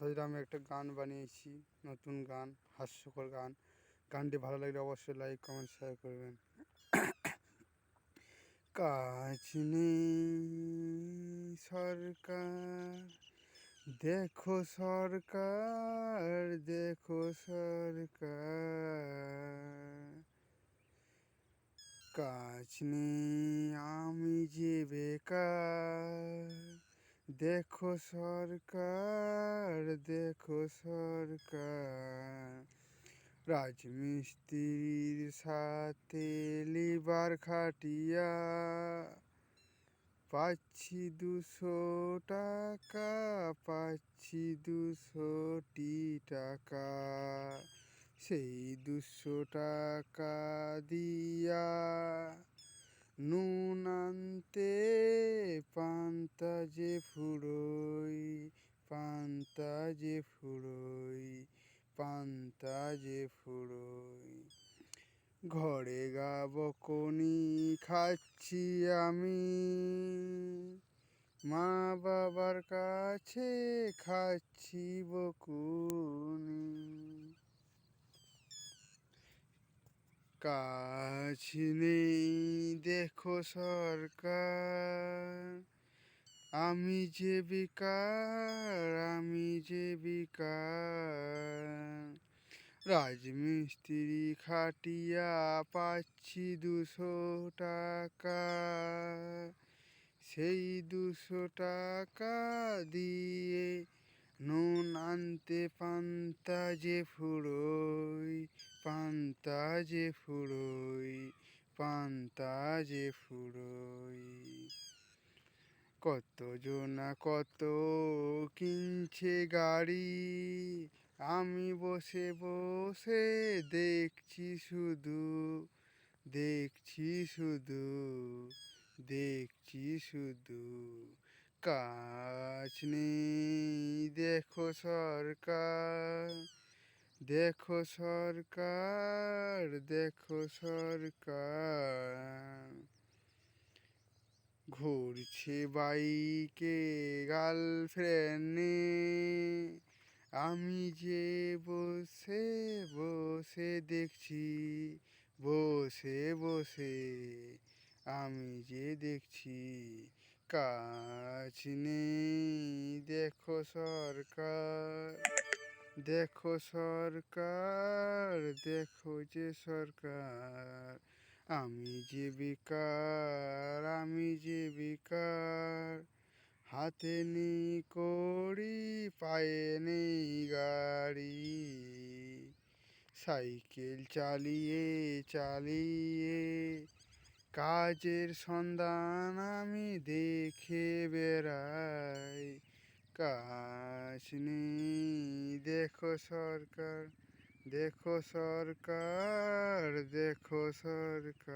হাজরা আমি একটা গান বানিয়েছি, নতুন গান, হাস্যকর গান। গানটি ভালো লাগলে অবশ্যই লাইক কমেন্ট শেয়ার করবেন। কাজ নেই সরকার, দেখো সরকার দেখো সরকার। কাজ নেই আমি যে বেকার দেখো সরকার দেখো সরকার। রাজমিস্ত্রির সাথে লিবার খাটিয়া পাচ্ছি দুশো টাকা, পাচ্ছি দুশোটি টাকা। সেই দুশো টাকা দিয়া নুন আনতে পান্তা ফুরোই পান্তা যে ফুরোই পান্তা যে ফুরোই ঘরে গা বকনি খাচ্ছি আমি, মা বাবার কাছে খাচ্ছি বকুনি। কাজ নেই, দেখো সরকার আমি যে বিকার, আমি যে বিকার। রাজমিস্ত্রি খাটিয়া পাচ্ছি দুশো টাকা। সেই দুশো টাকা দিয়ে নুন আনতে পান্তা যে ফুরোই পান্তা যে ফুরোই পান্তা যে ফুরোই কত জনা, কত কিনছে গাড়ি। আমি বসে বসে দেখছি শুধু দেখছি শুধু দেখছি শুধু। কাজ নেই, দেখো সরকার দেখো সরকার দেখো সরকার। ঘুরছে বাইকে গার্লফ্রেন্ড আমি যে বসে বসে দেখছি, বসে বসে আমি যে দেখছি, কাজ নেই। দেখো সরকার দেখো সরকার, দেখো যে সরকার। আমি যে বেকার, আমি যে বেকার, হাতে নেই কড়ি, পায়ে নেই গাড়ি। সাইকেল চালিয়ে চালিয়ে কাজের সন্ধান আমি দেখে বেড়াই। কাজ নেই, দেখো সরকার। দেখো সরকার দেখো সরকার।